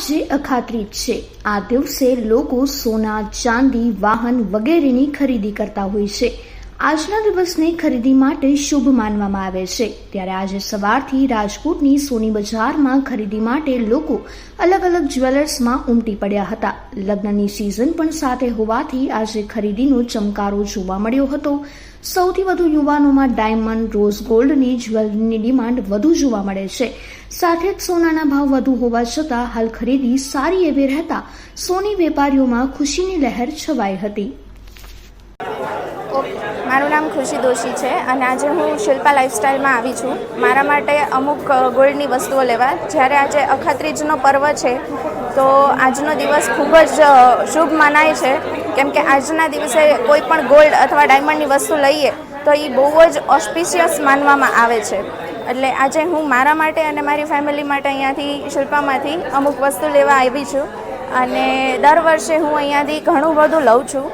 આજે અખાત્રીજ છે. આ દિવસે લોકો સોના ચાંદી વાહન વગેરેની ખરીદી કરતા હોય છે. આજના દિવસને ખરીદી માટે શુભ માનવામાં આવે છે. ત્યારે આજે સવારથી રાજકોટની સોની બજારમાં ખરીદી માટે લોકો અલગ અલગ જ્વેલર્સમાં ઉમટી પડ્યા હતા. લગ્નની સિઝન પણ સાથે હોવાથી આજે ખરીદીનો ચમકારો જોવા મળ્યો હતો. સૌથી વધુ યુવાનોમાં ડાયમંડ રોઝ ગોલ્ડની જ્વેલરીની ડિમાન્ડ વધુ જોવા મળે છે. સાથે જ સોનાના ભાવ વધુ હોવા છતાં હાલ ખરીદી સારી એવી રહેતા સોની વેપારીઓમાં ખુશીની લહેર છવાઈ હતી. મારું નામ ખુશી દોશી છે અને આજે હું શિલ્પા લાઇફસ્ટાઈલમાં આવી છું. મારા માટે અમુક ગોલ્ડની વસ્તુઓ લેવા. જ્યારે આજે અખાત્રીજનો પર્વ છે, તો આજનો દિવસ ખૂબ જ શુભ મનાય છે. કેમ કે આજના દિવસે કોઈ પણ ગોલ્ડ અથવા ડાયમંડની વસ્તુ લઈએ, તો એ બહુ જ ઓસ્પિશિયસ માનવામાં આવે છે. એટલે આજે હું મારા માટે અને મારી ફેમિલી માટે અહીંયાથી, શિલ્પામાંથી અમુક વસ્તુ લેવા આવી છું. અને દર વર્ષે હું અહીંયાથી ઘણું બધું લઉં છું.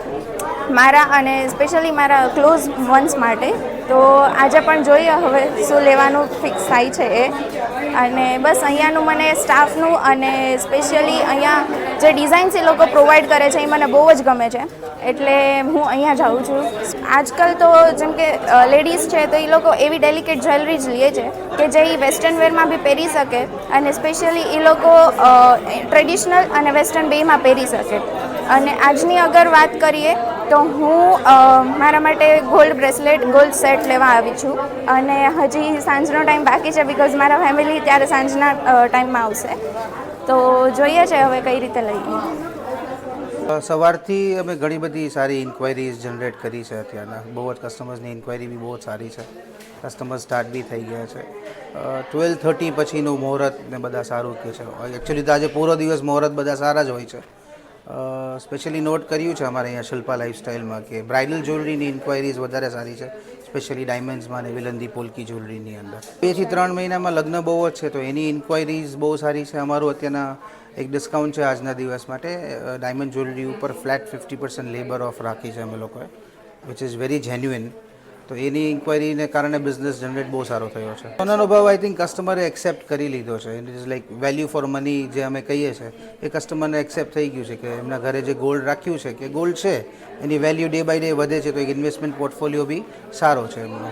મારા અને સ્પેશિયલી મારા ક્લોઝ વન્સ માટે. તો આજે પણ જોઈએ હવે શું લેવાનું ફિક્સ થાય છે એ. અને બસ અહીંયાનું મને સ્ટાફનું અને સ્પેશિયલી અહીંયા જે ડિઝાઇન્સ એ લોકો પ્રોવાઈડ કરે છે એ મને બહુ જ ગમે છે. એટલે હું અહીંયા જાઉં છું. આજકાલ તો જેમ કે લેડીઝ છે તો એ લોકો એવી ડેલિકેટ જ્વેલરી જ લે છે કે જે એ વેસ્ટર્ન વેરમાં બી પહેરી શકે અને સ્પેશિયલી એ લોકો ટ્રેડિશનલ અને વેસ્ટર્ન બેમાં પહેરી શકે. અને આજની અગર વાત કરીએ તો હું મારા માટે ગોલ્ડ બ્રેસલેટ ગોલ્ડ સેટ લેવા આવી છું. અને હજી સાંજનો ટાઈમ બાકી છે બિકોઝ મારા ફેમિલી ત્યારે સાંજના ટાઈમમાં આવશે. તો જોઈએ છે હવે કઈ રીતે લઈએ. સવારથી અમે ઘણી બધી સારી ઇન્ક્વાયરીઝ જનરેટ કરી છે અત્યારના. બહુ જ કસ્ટમર્સની ઇન્ક્વાયરી બી બહુ સારી છે. કસ્ટમર સ્ટાર્ટ બી થઈ ગયા છે. ટ્વેલ્વ થર્ટી પછીનું મુહૂર્ત ને બધા સારું કે છે. એકચ્યુઅલી તો આજે પૂરો દિવસ મુહૂર્ત બધા સારા જ હોય છે. સ્પેશિયલી નોટ કર્યું છે અમારે અહીંયા શિલ્પા લાઇફસ્ટાઈલમાં કે બ્રાઇડલ જ્વેલરીની ઇન્ક્વાયરીઝ વધારે સારી છે. સ્પેશિયલી ડાયમંડ્સમાં ને વિલંદી પોલકી જ્વેલરીની અંદર. બેથી ત્રણ મહિનામાં લગ્ન બહુ જ છે, તો એની ઇન્ક્વાયરીઝ બહુ સારી છે. અમારું અત્યારના એક ડિસ્કાઉન્ટ છે આજના દિવસ માટે. ડાયમંડ જ્વેલરી ઉપર flat fifty percent labour off રાખી છે અમે લોકોએ વિચ ઇઝ વેરી જેન્યુઇન તો એની ઇન્ક્વાયરીને કારણે બિઝનેસ જનરેટ બહુ સારો થયો છે. સોનાનો ભાવ આઈ થિંક કસ્ટમરે એક્સેપ્ટ કરી લીધો છે. It is like value for money જે અમે કહીએ છીએ, એ કસ્ટમરને એક્સેપ્ટ થઈ ગયું છે કે એમના ઘરે જે ગોલ્ડ રાખ્યું છે, કે ગોલ્ડ છે, એની વેલ્યુ ડે બાય ડે વધે છે, તો એક ઇન્વેસ્ટમેન્ટ પોર્ટફોલિયો બી સારો છે એમનો.